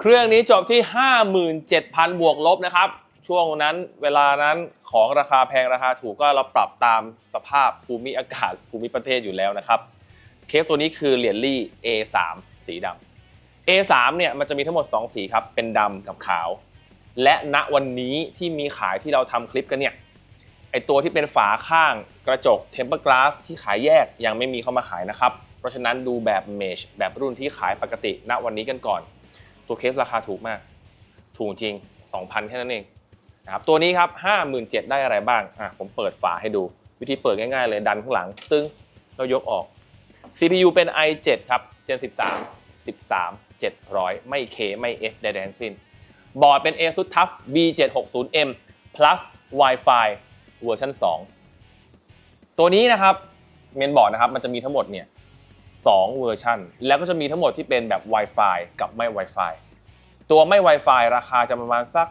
เครื่องนี้จบที่ 57,000 บวกลบนะครับ ช่วงนั้นเวลานั้นของราคาแพงราคาถูกก็เราปรับตามสภาพภูมิอากาศภูมิประเทศอยู่แล้วนะครับ เคสตัวนี้คือเหรียญลี่ A3 สีดำ A3 เนี่ยมันจะมีทั้งหมด 2 สีครับ เป็นดำกับขาว และณวันนี้ที่มีขายที่เราทำคลิปกันเนี่ยไอตัวที่เป็นฝาข้างกระจก Temper Glass ที่ขายแยกยังไม่มีเข้ามาขายนะครับ เพราะฉะนั้นดูแบบ Mesh แบบรุ่นที่ขายปกติณวันนี้กันก่อน ตัวเคสราคาถูกมาก ถูกจริง 2,000 แค่นั้นเองนะครับตัวนี้ครับ57,000ได้อะไรบ้างอะผมเปิดฝาให้ดู วิธีเปิดง่ายๆเลยดันข้างหลังตึ้งแล้วยกออก CPU เป็น i7 ครับ Gen 13 13 700 ไม่ K ไม่ F ใดๆทั้งสิ้น บอร์ดเป็น ASUS TUF B760M plus Wi-Fi เวอร์ชัน2ตัวนี้นะครับเมนบอร์ดนะครับมันจะมีทั้งหมดเนี่ย 2 เวอร์ชันแล้วก็จะมีทั้งหมดที่เป็นแบบ Wi-Fi กับไม่ Wi-Fi ตัวไม่ Wi-Fi ราคาจะประมาณสัก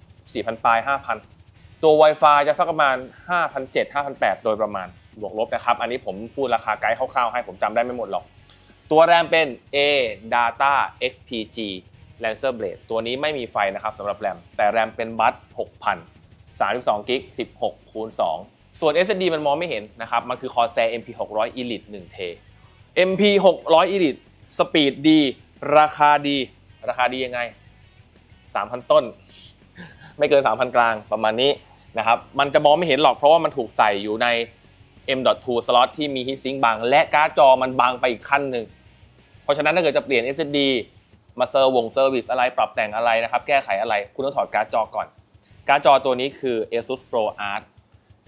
4,000ปลาย 5,000 ตัว Wi-Fi จะสักประมาณ 5,700 5,800 โดยประมาณบวกลบนะครับ อันนี้ผมพูดราคาไกด์คร่าวๆให้ผมจำได้ไม่หมดหรอก ตัวแรมเป็น A Data XPG Lancer Blade ตัวนี้ไม่มีไฟนะครับสำหรับแรม แต่แรมเป็นบัต6,000 32กิก16คูณ2ส่วน SSD มันมองไม่เห็นนะครับ มันคือ Corsair MP 600 Elite 1 t MP 600 Elite สปีดดี ราคาดี ราคาดียังไง 3,000 ต้น ไม่เกิน 3,000 กลางประมาณนี้นะครับ มันจะมองไม่เห็นหรอกเพราะว่ามันถูกใส่อยู่ใน M.2 slot ที่มี heatsink บาง และการ์ดจอมันบางไปอีกขั้นหนึ่ง เพราะฉะนั้นถ้าเกิดจะเปลี่ยน SSD มาเซอร์วงเซอร์วิสอะไรปรับแต่งอะไรนะครับ แก้ไขอะไรคุณต้องถอดการ์ดจอก่อน การ์ดจอตัวนี้คือ ASUS Pro Art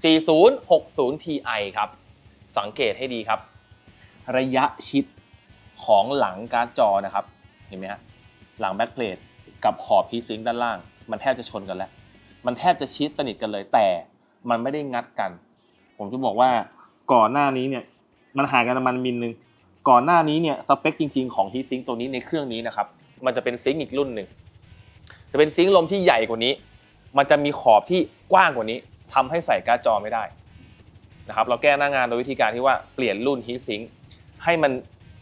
4060 Ti ครับ สังเกตให้ดีครับ ระยะชิดของหลังการ์ดจอนะครับ เห็นไหมฮะ หลังแบ็คเพลทกับขอบพีซิงด้านล่าง มันแทบจะชนกันแล้ว มันแทบจะชิดสนิทกันเลย แต่มันไม่ได้งัดกัน ผมจะบอกว่าก่อนหน้านี้เนี่ย มันห่างกันประมาณมิลนึง ก่อนหน้านี้เนี่ยสเปคจริง ๆ ของฮีซิงตัวนี้ในเครื่องนี้นะครับ มันจะเป็นซิงค์อีกรุ่นหนึ่ง จะเป็นซิงค์ลมที่ใหญ่กว่านี้ มันจะมีขอบที่กว้างกว่านี้ทำให้ใส่การ์ดจอไม่ได้นะครับ เราแก้หน้างานโดยวิธีการที่ว่าเปลี่ยนรุ่นฮีซิงค์ ให้มัน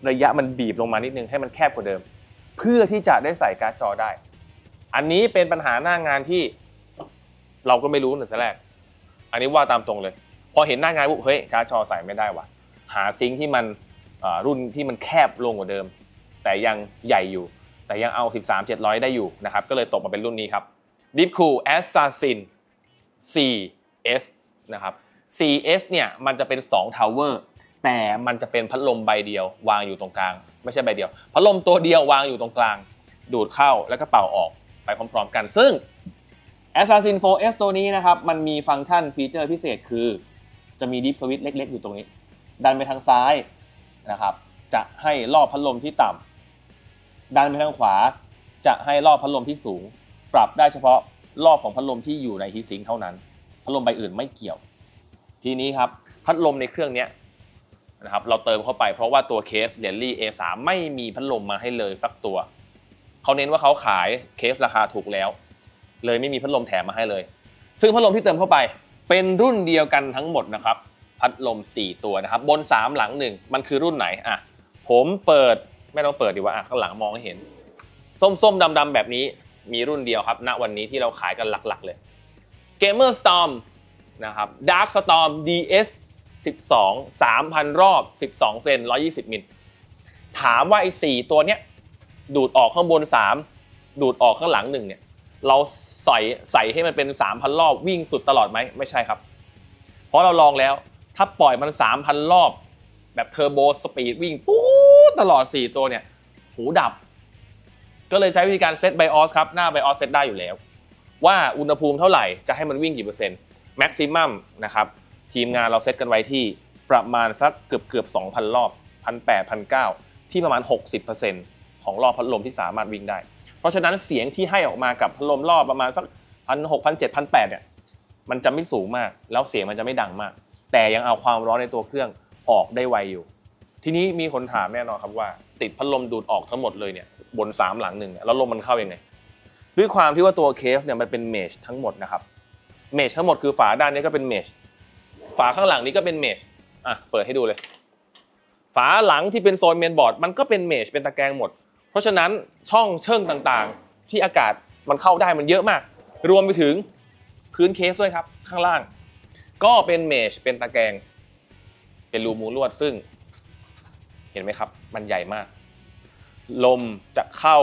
ระยะมันบีบลงมานิดนึงให้มันแคบกว่าเดิม เพื่อที่จะได้ใส่การ์ดจอได้ อันนี้เป็นปัญหาหน้างานที่เราก็ไม่รู้ตั้งแต่แรก อันนี้ว่าตามตรงเลย พอเห็นหน้างานปุ๊บเฮ้ยการ์ดจอใส่ไม่ได้ว่ะ หาซิงที่มันรุ่นที่มันแคบลงกว่าเดิม แต่ยังใหญ่อยู่ แต่ยังเอา 13 700 ได้อยู่นะครับ ก็เลยตกมาเป็นรุ่นนี้ครับ Deep Cool Assassin 4S นะครับ 4S เนี่ยมันจะเป็น2 Tower แต่มันจะเป็นพัดลมใบเดียว วางอยู่ตรงกลาง ไม่ใช่ใบเดียว พัดลมตัวเดียววางอยู่ตรงกลาง ดูดเข้าแล้วก็เป่าออกไปพร้อมๆกัน ซึ่ง Assassin 4S ตัวนี้นะครับ มันมีฟังก์ชันฟีเจอร์พิเศษคือ จะมี Deep Switch เล็ก ๆ อยู่ตรงนี้ ดันไปทางซ้ายนะครับ จะให้รอบพัดลมที่ต่ำดันไปทางขวา จะให้รอบพัดลมที่สูง ปรับได้เฉพาะรอบของพัดลมที่อยู่ในฮีซิงเท่านั้น พัดลมใบอื่นไม่เกี่ยว ทีนี้ครับพัดลมในเครื่องเนี้ย นะครับเราเติมเข้าไปเพราะว่าตัวเคสเดลลี่ A3 ไม่มีพัดลมมาให้เลยสักตัวเขาเน้นว่าเขาขายเคสราคาถูกแล้ว เลยไม่มีพัดลมแถมมาให้เลย ซึ่งพัดลมที่เติมเข้าไปเป็นรุ่นเดียวกันทั้งหมดนะครับ พัดลม 4 ตัวนะครับ บน 3 หลัง1มันคือรุ่นไหนอะผมเปิดไม่ต้องเปิดดีกว่าอะข้างหลังมองให้เห็น ส้มๆดำๆแบบนี้มีรุ่นเดียวครับ ณวันนี้ที่เราขายกันหลักๆเลย Gamer Storm นะครับ Dark Storm DS 12 3,000 รอบ 12 เซน 120 มิล ถามว่าไอ้4ตัวเนี้ยดูดออกข้างบน 3 ดูดออกข้างหลัง1เนี่ย เราใส่ใส่ให้มันเป็น 3,000 รอบวิ่งสุดตลอดไหม ไม่ใช่ครับ เพราะเราลองแล้ว ถ้าปล่อยมัน 3,000 รอบ แบบเทอร์โบสปีดวิ่งปู๊ดตลอด 4 ตัวเนี่ย หูดับ ก็เลยใช้วิธีการเซตไบออสครับ หน้าไบออสเซตได้อยู่แล้ว ว่าอุณหภูมิเท่าไหร่จะให้มันวิ่งกี่เปอร์เซ็นต์แม็กซิมัมนะครับ ทีมงานเราเซตกันไว้ที่ประมาณสักเกือบเกือบ2,000 รอบ1,800 1,900ที่ประมาณ 60%ของรอบพัดลมที่สามารถวิ่งได้ เพราะฉะนั้นเสียงที่ให้ออกมากับพัดลมรอบประมาณสักพันหกพันเจ็ดพันแปดเนี่ยมันจะไม่สูงมาก แล้วเสียงมันจะไม่ดังมาก แต่ยังเอาความร้อนในตัวเครื่องออกได้ไวอยู่ ทีนี้มีคนถามแน่นอนครับว่า ติดพัดลมดูดออกทั้งหมดเลยเนี่ยบนสามหลังหนึ่งแล้วลมมันเข้ายังไง ด้วยความที่ว่าตัวเคสเนี่ยมันเป็นเมชทั้งหมดนะครับเมชทั้งหมดคือฝาด้านนี้ก็เป็นเมช ฝาข้างหลังนี้ก็เป็นเมชอะเปิดให้ดูเลย ฝาหลังที่เป็นโซนเมนบอร์ดมันก็เป็นเมชเป็นตะแกรงหมด เพราะฉะนั้นช่องเชิงต่างๆ ที่อากาศมันเข้าได้มันเยอะมาก รวมไปถึงพื้นเคสด้วยครับ ข้างล่าง ก็เป็นเมชเป็นตะแกรงเป็นรูมูลวดซึ่ง เห็นไหมครับ มันใหญ่มาก ลมจะเข้า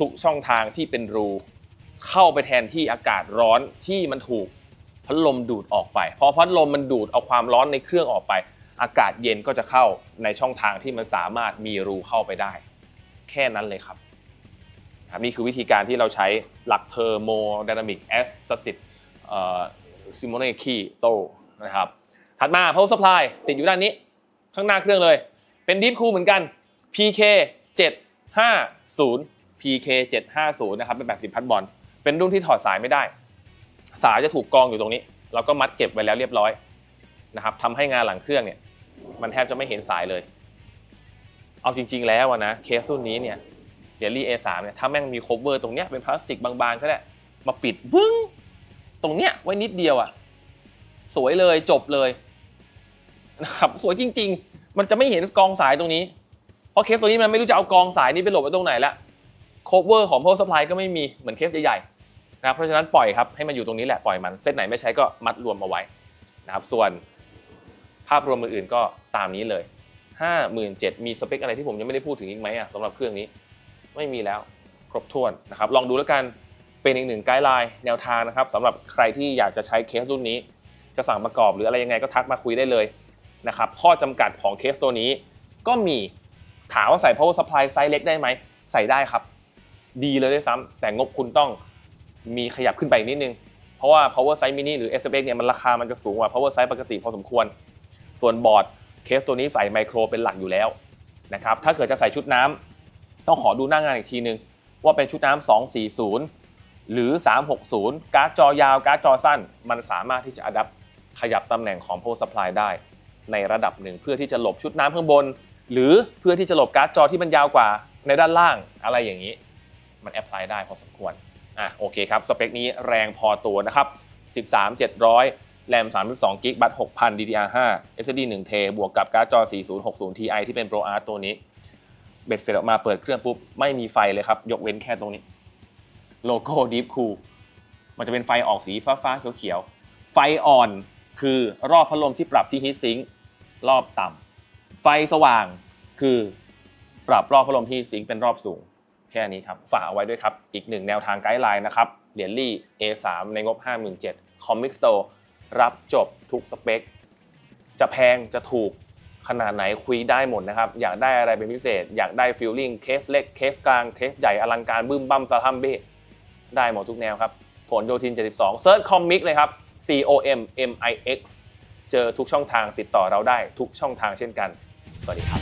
ทุกๆช่องทางที่เป็นรู เข้าไปแทนที่อากาศร้อนที่มันถูก พัดลมดูดออกไปพอพัดลมมันดูดเอาความร้อนในเครื่องออกไป อากาศเย็นก็จะเข้าในช่องทางที่มันสามารถมีรูเข้าไปได้ แค่นั้นเลยครับครับนี่คือวิธีการที่เราใช้หลักเทอร์โมไดนามิกแอสซิสซิโมเนคีโตนะครับถัดมา power supply ติดอยู่ด้านนี้ ข้างหน้าเครื่องเลย เป็น deep cool เหมือนกัน PK 750 PK 750นะครับเป็น 80 พัดบอล เป็นรุ่นที่ถอดสายไม่ได้ สายจะถูกกองอยู่ตรงนี้ เราก็มัดเก็บไว้แล้วเรียบร้อยนะครับทำให้งานหลังเครื่องเนี่ยมันแทบจะไม่เห็นสายเลย เอาจริง ๆ แล้วนะเคสรุ่นนี้เนี่ยเดลี่ A3 เนี่ยถ้าแม่งมีโคเวอร์ตรงเนี้ยเป็นพลาสติกบางๆก็ได้มาปิดบึ้งตรงเนี้ยไว้นิดเดียวอะสวยเลยจบเลยนะครับสวยจริง ๆ มันจะไม่เห็นกองสายตรงนี้ เพราะเคสตัวนี้มันไม่รู้จะเอากองสายนี้ไปหลบไว้ตรงไหนละโคเวอร์ของ power supply ก็ไม่มีเหมือนเคสใหญ่ๆ นะครับเพราะฉะนั้นปล่อยครับให้มันอยู่ตรงนี้แหละปล่อยมันเส้นไหนไม่ใช้ก็มัดรวมเอาไว้นะครับ ส่วนภาพรวมอื่นๆก็ตามนี้เลย 57,000มีสเปคอะไรที่ผมยังไม่ได้พูดถึงอีกไหมอะสำหรับเครื่องนี้ไม่มีแล้วครบถ้วนนะครับ ลองดูแล้วกันเป็นอีกหนึ่งไกด์ไลน์แนวทางนะครับสำหรับใครที่อยากจะใช้เคสรุ่นนี้ จะสั่งประกอบหรืออะไรยังไงก็ทักมาคุยได้เลยนะครับข้อจำกัดของเคสตัวนี้ ก็มีถามว่าใส่ power supply ไซส์เล็กได้ไหมใส่ได้ครับ ดีเลยด้วยซ้ำแต่งบคุณต้อง มีขยับขึ้นไปอีกนิดนึง เพราะว่า power size mini หรือ SFX เนี่ยมันราคามันจะสูงกว่า power size ปกติพอสมควร ส่วนบอร์ดเคสตัวนี้ใส่ไมโครเป็นหลักอยู่แล้วนะครับ ถ้าเกิดจะใส่ชุดน้ำต้องขอดูหน้างานอีกทีนึง ว่าเป็นชุดน้ำ240 หรือ 360 การ์ดจอยาว การ์ดจอสั้น มันสามารถที่จะอัดับขยับตำแหน่งของ power supply ได้ ในระดับหนึ่งเพื่อที่จะหลบชุดน้ำข้างบน หรือเพื่อที่จะหลบการ์ดจอที่มันยาวกว่าในด้านล่างอะไรอย่างนี้ มันแอพพลายได้พอสมควร อะโอเคครับ สเปคนี้แรงพอตัวนะครับ 13 700 แรม 32กิกบัต6,000 DDR5 SSD 1เทบวกกับการ์ดจอ 4060 Ti ที่เป็น Pro Art ตัวนี้ เบ็ดเสร็จออกมาเปิดเครื่องปุ๊บ ไม่มีไฟเลยครับ ยกเว้นแค่ตรงนี้ โลโก้ Deep Cool มันจะเป็นไฟออกสีฟ้าๆเขียวๆ ไฟอ่อนคือรอบพัดลมที่ปรับที่ Heat Sink รอบต่ำไฟสว่างคือปรับรอบพัดลมที่ Heat Sink เป็นรอบสูง แค่นี้ครับ ฝากเอาไว้ด้วยครับ อีกหนึ่งแนวทางไกด์ไลน์นะครับเหรียญลี่ A3 ในงบ 57,000 Comic Store รับจบทุกสเปค จะแพงจะถูกขนาดไหนคุยได้หมดนะครับ อยากได้อะไรเป็นพิเศษ อยากได้ฟิลลิ่งเคสเล็กเคสกลางเคสใหญ่อลังการบึ้มบั้มซาทัมเบ้ได้หมดทุกแนวครับผลโยธิน 72 Search Comic เลยครับ C O M M I X เจอทุกช่องทางติดต่อเราได้ทุกช่องทางเช่นกัน สวัสดีครับ